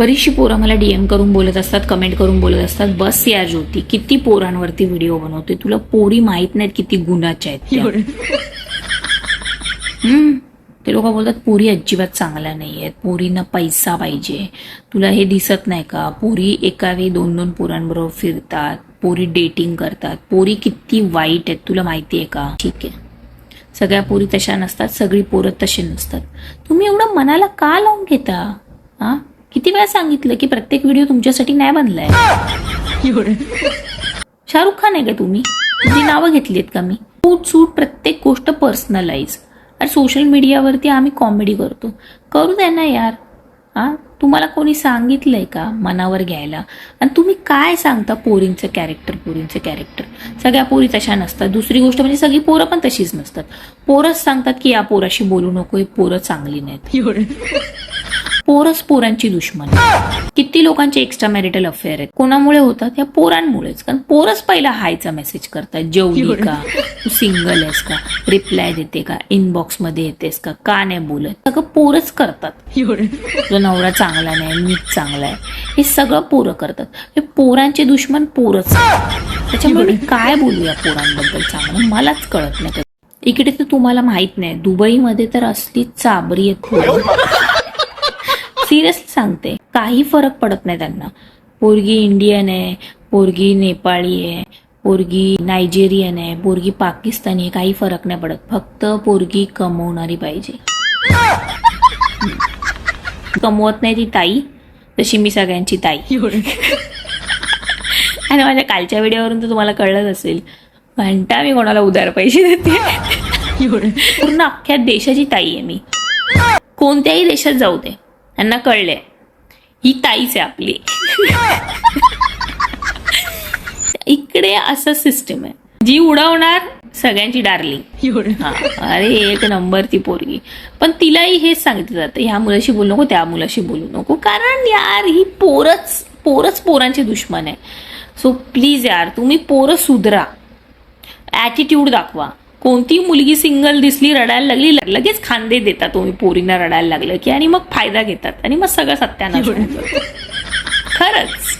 बरीचशी पोरं मला डीएम करून बोलत असतात कमेंट करून बोलत असतात. बस या ज्योती किती पोरांवरती व्हिडिओ बनवते तुला पोरी माहीत नाहीत किती गुणाच्या आहेत. ते लोक बोलतात पोरी अजिबात चांगल्या नाही आहेत पोरींना पैसा पाहिजे. तुला हे दिसत नाही का? पोरी एका वेळी दोन दोन पोरांबरोबर फिरतात. पोरी डेटिंग करतात. पोरी किती वाईट आहेत तुला माहिती आहे का? ठीक आहे. सगळ्या पोरी तशा नसतात सगळी पोरं तशी नसतात. तुम्ही एवढं मनाला का लावून घेता? हा? किती वेळा सांगितलं की प्रत्येक व्हिडिओ तुमच्यासाठी नाही बनलाय? शाहरुख खान आहे का तुम्ही? तुझी नावं घेतलीत का मी? सूट सूट प्रत्येक गोष्ट पर्सनलाइज अरे सोशल मीडियावरती आम्ही कॉमेडी करतो. करू द्या ना यार. हा तुम्हाला कोणी सांगितलंय का मनावर घ्यायला? आणि तुम्ही काय सांगता पोरींचं कॅरेक्टर पोरींचं कॅरेक्टर सगळ्या पोरी तशा नसतात. दुसरी गोष्ट म्हणजे सगळी पोरं पण तशीच नसतात. पोरंच सांगतात की या पोराशी बोलू नको ही पोरं चांगली नाहीत. पोरच पोरांची दुश्मन. किती लोकांचे एक्स्ट्रा मॅरिटल अफेअर आहेत. कोणामुळे होतात? या पोरांमुळेच. कारण पोरच पहिला हायचा मेसेज करतात. जेवली का? तू सिंगल आहेस का? रिप्लाय देते का? इनबॉक्समध्ये येतेस का? का नाही बोलत? सगळं पोरच करतात. तुझा नवरा चांगला नाही मीच चांगला आहे हे सगळं पोरं करतात. हे पोरांचे दुश्मन पोरच. त्याच्यामुळे मी काय बोलू या पोरांबद्दल चांगलं मलाच कळत नाही. इकडे तर तुम्हाला माहीत नाही. दुबईमध्ये तर असली चाबरी आहेत. सिरियसली सांगते काही फरक पडत नाही त्यांना. पोरगी इंडियन आहे पोरगी नेपाळी आहे पोरगी नायजेरियन आहे पोरगी पाकिस्तानी आहे काही फरक नाही पडत. फक्त पोरगी कमवणारी पाहिजे. कमवत नाही ती ताई तशी मी सगळ्यांची ताई. आणि माझ्या कालच्या व्हिडिओवरून तर तुम्हाला कळलंच असेल घंटा मी कोणाला उधार पैसे देते. पूर्ण अख्ख्या देशाची ताई आहे मी. कोणत्याही देशात जाऊ दे. त्यांना कळले. ही ताईच आहे आपली. इकडे असं सिस्टम आहे. जी उडवणार सगळ्यांची डार्लिंग हा. अरे एक नंबर ती पोरगी. पण तिलाही हेच सांगितलं जातं ह्या मुलाशी बोलू नको त्या मुलाशी बोलू नको. कारण यार ही पोरच पोरच पोरांची दुश्मन आहे. सो प्लीज यार तुम्ही पोरं सुधरा. ॲटिट्यूड दाखवा. कोणती मुलगी सिंगल दिसली रडायला लागली लगेच खांदे देतात तुम्ही पोरींना रडायला लागलं की आणि मग फायदा घेतात. आणि मग सगळं सत्यानाश. खरंच.